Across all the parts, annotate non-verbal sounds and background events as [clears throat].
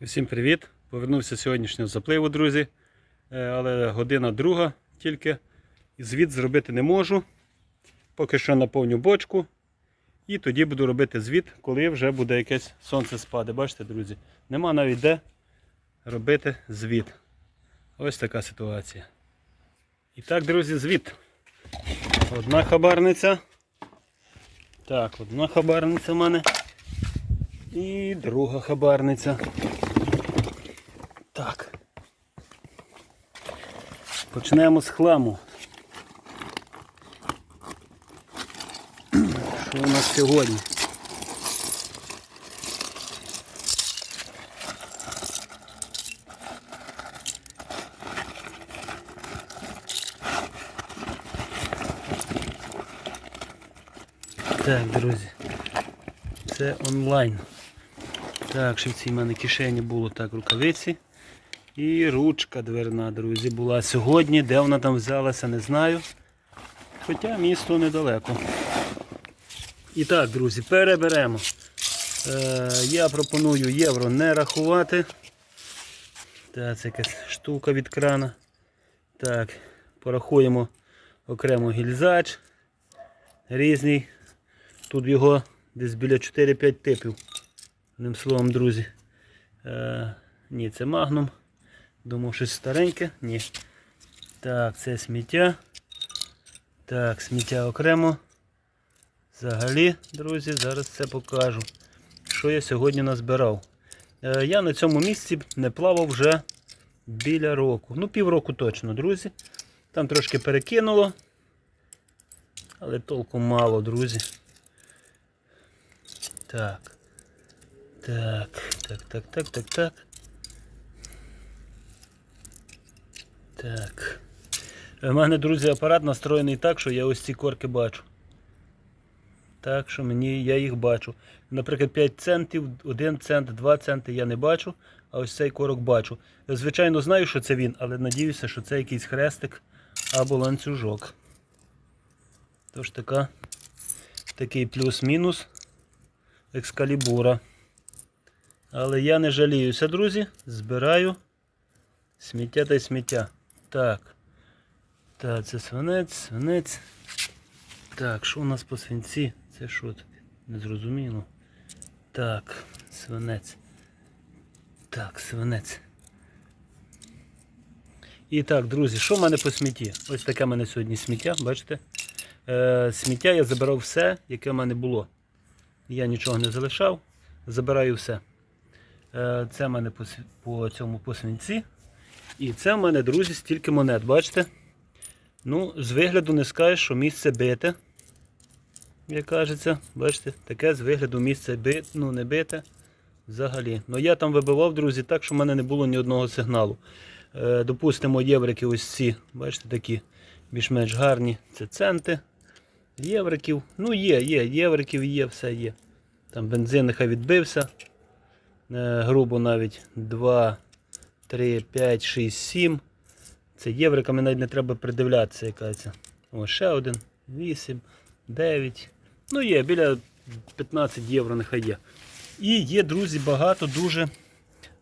Всім привіт! Повернувся сьогоднішнього запливу, друзі. Е, Але година друга тільки. Звіт зробити не можу. Поки що наповню бочку. І тоді буду робити звіт, коли вже буде якесь сонце спаде. Бачите, друзі? Нема навіть де робити звіт. Ось така ситуація. І так, друзі, звіт. Одна хабарниця. Так, одна хабарниця в мене. І друга хабарниця. Так. Почнемо з хламу. Що у нас сьогодні? Так, друзі. Це онлайн. Так, ще в цій в мене кишені було так рукавиці. І ручка дверна, друзі, була сьогодні. Де вона там взялася, не знаю. Хоча місто недалеко. І так, друзі, переберемо. Е, я пропоную євро не рахувати. Так, це якась штука від крана. Так, порахуємо окремо гільзач. Різний. Тут його десь біля 4-5 типів. Одним словом, друзі. Е, ні, це магнум. Думав, щось стареньке. Ні. Так, це сміття. Так, сміття окремо. Взагалі, друзі, зараз це покажу. Що я сьогодні назбирав. Е, я на цьому місці не плавав вже біля року. Ну, півроку точно, друзі. Там трошки перекинуло. Але толку мало, друзі. Так. Так, так, так, так, так, так. Так. У мене, друзі, апарат настроєний так, що я ось ці корки бачу. Так що мені я їх бачу. Наприклад, 5 центів, 1 цент, 2 центи я не бачу, а ось цей корок бачу. Звичайно, знаю, що це він, але надіюся, що це якийсь хрестик або ланцюжок. Тож така, такий плюс-мінус екскалібура. Але я не жаліюся, друзі. Збираю сміття та й сміття. Так. Так, це свинець, свинець. Так, що у нас по свинці? Це що таке? Незрозуміло. Так, свинець. Так, свинець. І так, друзі, що в мене по смітті? Ось таке в мене сьогодні сміття, бачите? Е, сміття я забирав все, яке в мене було. Я нічого не залишав, забираю все. Е, Це в мене по, по цьому по свинці. І це в мене, друзі, стільки монет, бачите? Ну, з вигляду не скажеш, що місце бите. Як кажеться, бачите, таке з вигляду місце бит, ну не бите взагалі. Ну я там вибивав, друзі, так, що в мене не було ні одного сигналу. Е, допустимо, єврики ось ці, бачите, такі більш-менш гарні. Це центи. Євриків. Ну є, є, євриків є, все є. Там бензин нехай відбився. Е, грубо навіть 2, 3, 5, 6, 7. Це євриками навіть не треба придивлятися, яка це. О, ще один, 8, 9. Ну є, біля 15 євро нехай є. І є, друзі, багато дуже.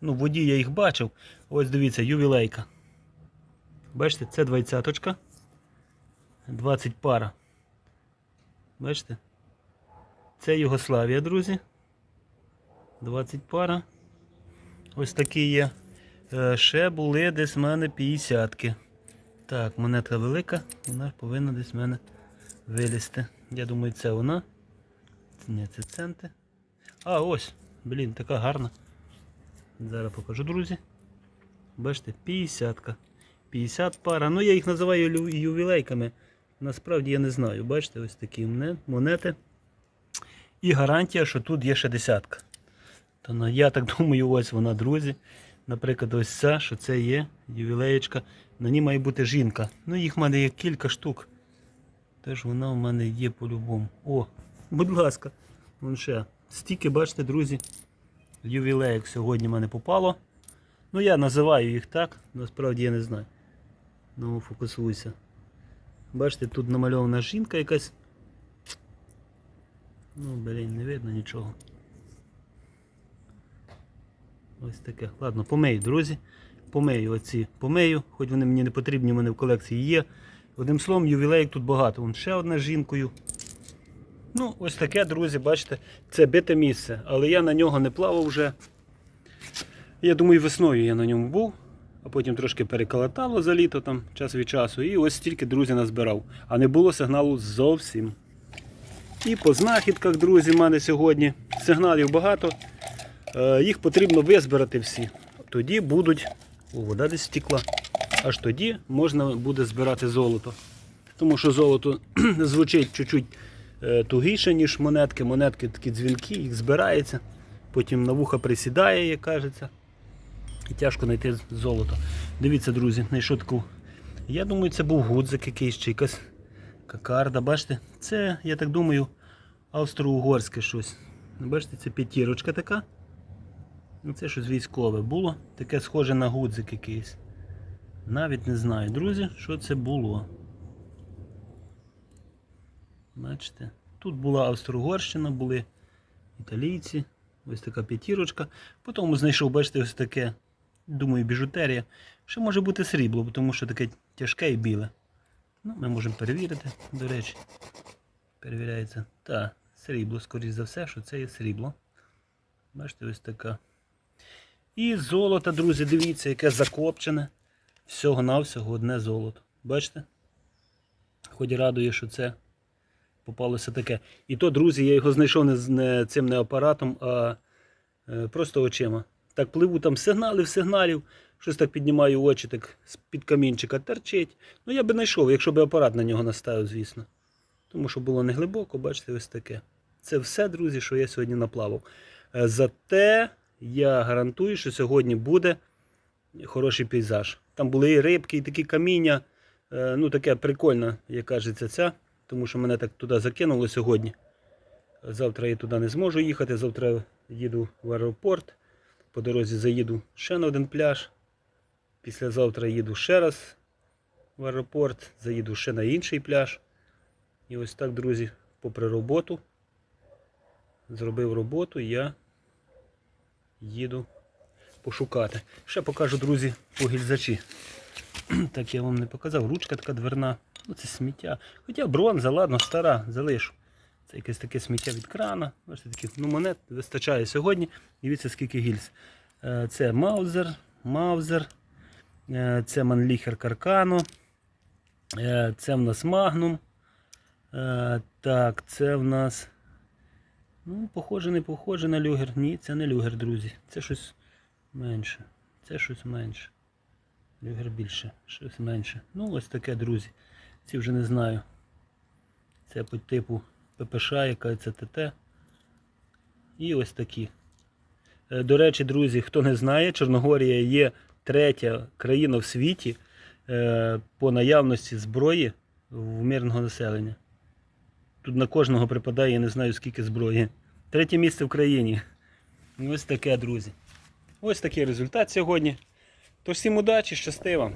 Ну, в воді я їх бачив. Ось дивіться, ювілейка. Бачите, це 20-очка. 20 пара. Бачите? Це Югославія, друзі. 20 пара. Ось такі є. Е, Ще були десь в мене 50-ки. Так, монетка велика, вона повинна десь в мене вилізти. Я думаю, це вона. Ні, це центи. А, ось, блін, така гарна. Зараз покажу, друзі. Бачите, 50-ка. 50 пара. Ну я їх називаю ювілейками. Насправді я не знаю. Бачите, ось такі монети. І гарантія, що тут є ще десятка. То ну, я так думаю, ось вона, друзі. Наприклад, ось ця, що це є ювілеєчка. На ній має бути жінка. Ну, їх в мене є кілька штук. Теж вона в мене є по-любому. О, будь ласка, вон ще. Стільки, бачите, друзі, ювілеїк сьогодні в мене попало. Ну, я називаю їх так, насправді я не знаю. Ну, фокусуйся. Бачите, тут намальована жінка якась. Ну, блін, не видно нічого. Ось таке. Ладно, помию, друзі. Помию оці. Помию, хоч вони мені не потрібні, у мене в колекції є. Одним словом, ювілеїк тут багато. Вон ще одна з жінкою. Ну, ось таке, друзі, бачите, це бите місце. Але я на нього не плавав вже. Я думаю, весною я на ньому був, а потім трошки переколотало за літо там час від часу. І ось стільки друзі назбирав. А не було сигналу зовсім. І по знахідках, друзі, в мене сьогодні сигналів багато. Е, Їх потрібно визбирати всі. Тоді будуть. Вода десь стікла. Аж тоді можна буде збирати золото. Тому що золото [clears throat] звучить чуть-чуть е, тугіше, ніж монетки. Монетки такі дзвінки, їх збирається. Потім на вуха присідає, як кажеться. І тяжко знайти золото. Дивіться, друзі, знайшов таку. Я думаю, це був гудзик якийсь чи якась кокарда. Бачите? Це, я так думаю, австро-угорське щось. Бачите, це п'ятірочка така. Ну, Це щось військове було. Таке схоже на гудзик якийсь. Навіть не знаю, друзі, що це було. Бачите? Тут була Австро-Угорщина, були італійці. Ось така п'ятірочка. Потім знайшов, бачите, ось таке, думаю, біжутерія. Ще може бути срібло, тому що таке тяжке і біле. Ну, ми можемо перевірити, до речі. Перевіряється. Так, срібло, скоріш за все, що це є срібло. Бачите, ось така. І золото, друзі, дивіться, яке закопчене. Всього-навсього одне золото. Бачите? Хоч радує, що це попалося таке. І то, друзі, я його знайшов не, не цим не апаратом, а е, просто очима. Так пливу там сигналів, сигналів, щось так піднімаю очі, так з-під камінчика терчить. Ну я би знайшов, якщо б апарат на нього наставив, звісно. Тому що було не глибоко, бачите, ось таке. Це все, друзі, що я сьогодні наплавав. Е, Зате я гарантую, що сьогодні буде хороший пейзаж. Там були і рибки, і такі каміння. Е, Ну, таке прикольне, як кажеться, ця, тому що мене так туди закинуло сьогодні. Завтра я туди не зможу їхати. Завтра їду в аеропорт. По дорозі заїду ще на один пляж. Післязавтра їду ще раз в аеропорт, заїду ще на інший пляж. І ось так, друзі, попри роботу, зробив роботу, я їду пошукати. Ще покажу, друзі, по гільзачі. [clears throat] Так я вам не показав. Ручка така дверна. Ну це сміття. Хоча бронза, ладно, стара, залишу. Це якесь таке сміття від крана. Бачите, таких ну, монет вистачає сьогодні. Дивіться, скільки гільз. Е, Це Маузер, Маузер, е, це Манліхер Каркано. Е, Це в нас Магнум. Так, це в нас. Ну, похоже, не похоже на люгер. Ні, це не люгер, друзі. Це щось менше. Це щось менше. Люгер більше, щось менше. Ну, ось таке, друзі. Ці вже не знаю. Це по типу ППШ, яка це ТТ. І ось такі. Е, До речі, друзі, хто не знає, Чорногорія є третя країна в світі е, по наявності зброї в мирного населення. Тут на кожного припадає, я не знаю скільки зброї. Третє місце в країні. Ось таке, друзі. Ось такий результат сьогодні. То всім удачі, щасти вам!